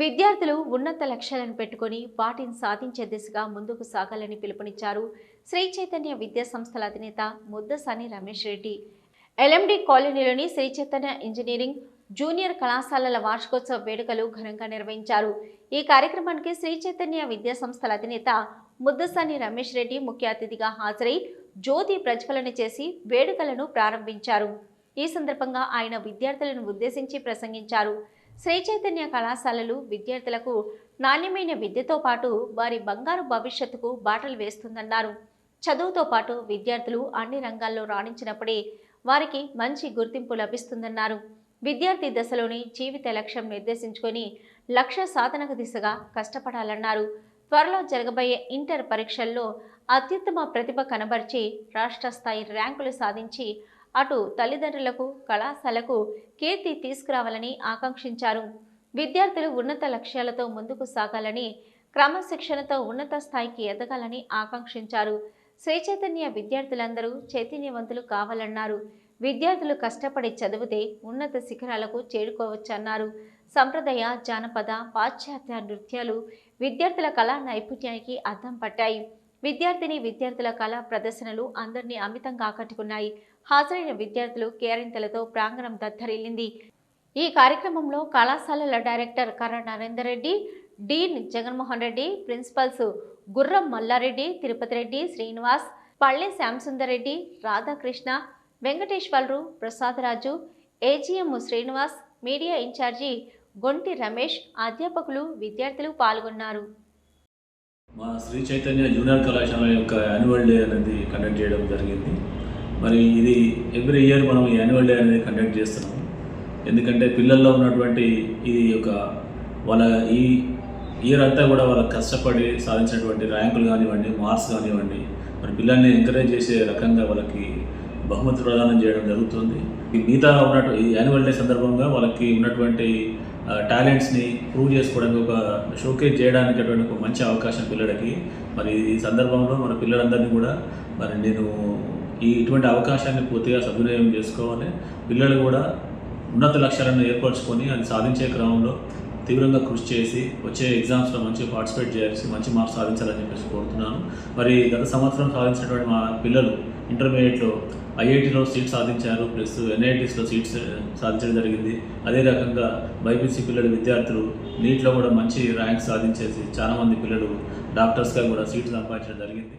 విద్యార్థులు ఉన్నత లక్ష్యాలను పెట్టుకొని వాటిని సాధించే దిశగా ముందుకు సాగాలని పిలుపునిచ్చారు. శ్రీ చైతన్య విద్యా సంస్థల అధినేత ముద్దసాని రమేష్ రెడ్డి. ఎల్ఎండి కాలనీలోని శ్రీ చైతన్య ఇంజనీరింగ్ జూనియర్ కళాశాలల వార్షికోత్సవ వేడుకలు ఘనంగా నిర్వహించారు. ఈ కార్యక్రమానికి శ్రీ చైతన్య విద్యా సంస్థల అధినేత ముద్దసాని రమేష్ రెడ్డి ముఖ్య అతిథిగా హాజరై జ్యోతి ప్రజ్వలన చేసి వేడుకలను ప్రారంభించారు. ఈ సందర్భంగా ఆయన విద్యార్థులను ఉద్దేశించి ప్రసంగించారు. శ్రీ చైతన్య కళాశాలలు విద్యార్థులకు నాణ్యమైన విద్యతో పాటు వారి బంగారు భవిష్యత్తుకు బాటలు వేస్తుందన్నారు. చదువుతో పాటు విద్యార్థులు అన్ని రంగాల్లో రాణించినప్పుడే వారికి మంచి గుర్తింపు లభిస్తుందన్నారు. విద్యార్థి దశలోని జీవిత లక్ష్యం నిర్దేశించుకొని లక్ష్య సాధనకు దిశగా కష్టపడాలన్నారు. త్వరలో జరగబోయే ఇంటర్ పరీక్షల్లో అత్యుత్తమ ప్రతిభ కనబర్చి రాష్ట్ర స్థాయి ర్యాంకులు సాధించి అటు తల్లిదండ్రులకు కళాశాలకు కీర్తి తీసుకురావాలని ఆకాంక్షించారు. విద్యార్థులు ఉన్నత లక్ష్యాలతో ముందుకు సాగాలని క్రమశిక్షణతో ఉన్నత స్థాయికి ఎదగాలని ఆకాంక్షించారు. శ్రీ చైతన్య విద్యార్థులందరూ చైతన్యవంతులు కావాలన్నారు. విద్యార్థులు కష్టపడి చదివితే ఉన్నత శిఖరాలకు చేరుకోవచ్చన్నారు. సంప్రదాయ జానపద పాశ్చాత్య నృత్యాలు విద్యార్థుల కళా నైపుణ్యానికి అర్థం పట్టాయి. విద్యార్థిని విద్యార్థుల కళా ప్రదర్శనలు అందరినీ అమితంగా ఆకట్టుకున్నాయి. హాజరైన విద్యార్థులు కేరింతలతో ప్రాంగణం దద్దరిల్లింది. ఈ కార్యక్రమంలో కళాశాలల director Karra Narender Reddy dean Jaganmohan Reddy principals Gurram Mallareddy Tirupati Reddy Srinivas Palle Shyamsundar Reddy Radhakrishna Venkateswararao Prasadaraju AGM Srinivas media incharge Gonti Ramesh అధ్యాపకులు విద్యార్థులు పాల్గొన్నారు. మా శ్రీ చైతన్య జూనియర్ కళాశాల యొక్క యాన్యువల్ డే అనేది కండక్ట్ చేయడం జరిగింది. మరి ఇది ఎవ్రీ ఇయర్ మనం ఈ యాన్యువల్ డే అనేది కండక్ట్ చేస్తున్నాం. ఎందుకంటే పిల్లల్లో ఉన్నటువంటి ఇది ఒక వాళ్ళ ఈ ఇయర్ అంతా కూడా వాళ్ళ కష్టపడి సాధించినటువంటి ర్యాంకులు కానివ్వండి మార్క్స్ కానివ్వండి మరి పిల్లల్ని ఎంకరేజ్ చేసే రకంగా వాళ్ళకి బహుమతి ప్రదానం చేయడం జరుగుతుంది. ఈ మిగతా ఉన్నట్టు ఈ యాన్యువల్ డే సందర్భంగా వాళ్ళకి ఉన్నటువంటి టాలెంట్స్ని ప్రూవ్ చేసుకోవడానికి ఒక షోకేజ్ చేయడానికి అటువంటి ఒక మంచి అవకాశం పిల్లలకి. మరి ఈ సందర్భంలో మన పిల్లలందరినీ కూడా మరి నేను ఈ ఇటువంటి అవకాశాన్ని పూర్తిగా సద్వినియోగం చేసుకోవాలి. పిల్లలు కూడా ఉన్నత లక్ష్యాలను ఏర్పరచుకొని అది సాధించే క్రమంలో తీవ్రంగా కృషి చేసి వచ్చే ఎగ్జామ్స్లో మంచిగా పార్టిసిపేట్ చేయాల్సి మంచి మార్క్స్ సాధించాలని చెప్పేసి కోరుతున్నాను. మరి గత సంవత్సరం సాధించినటువంటి మా పిల్లలు ఇంటర్మీడియట్లో ఐఐటిలో సీట్ సాధించారు ప్లస్ ఎన్ఐటీస్లో సీట్స్ సాధించడం జరిగింది. అదే రకంగా బైపీసీ పిల్లలు విద్యార్థులు నీట్లో కూడా మంచి ర్యాంక్ సాధించేసి చాలామంది పిల్లలు డాక్టర్స్గా కూడా సీట్ సంపాదించడం జరిగింది.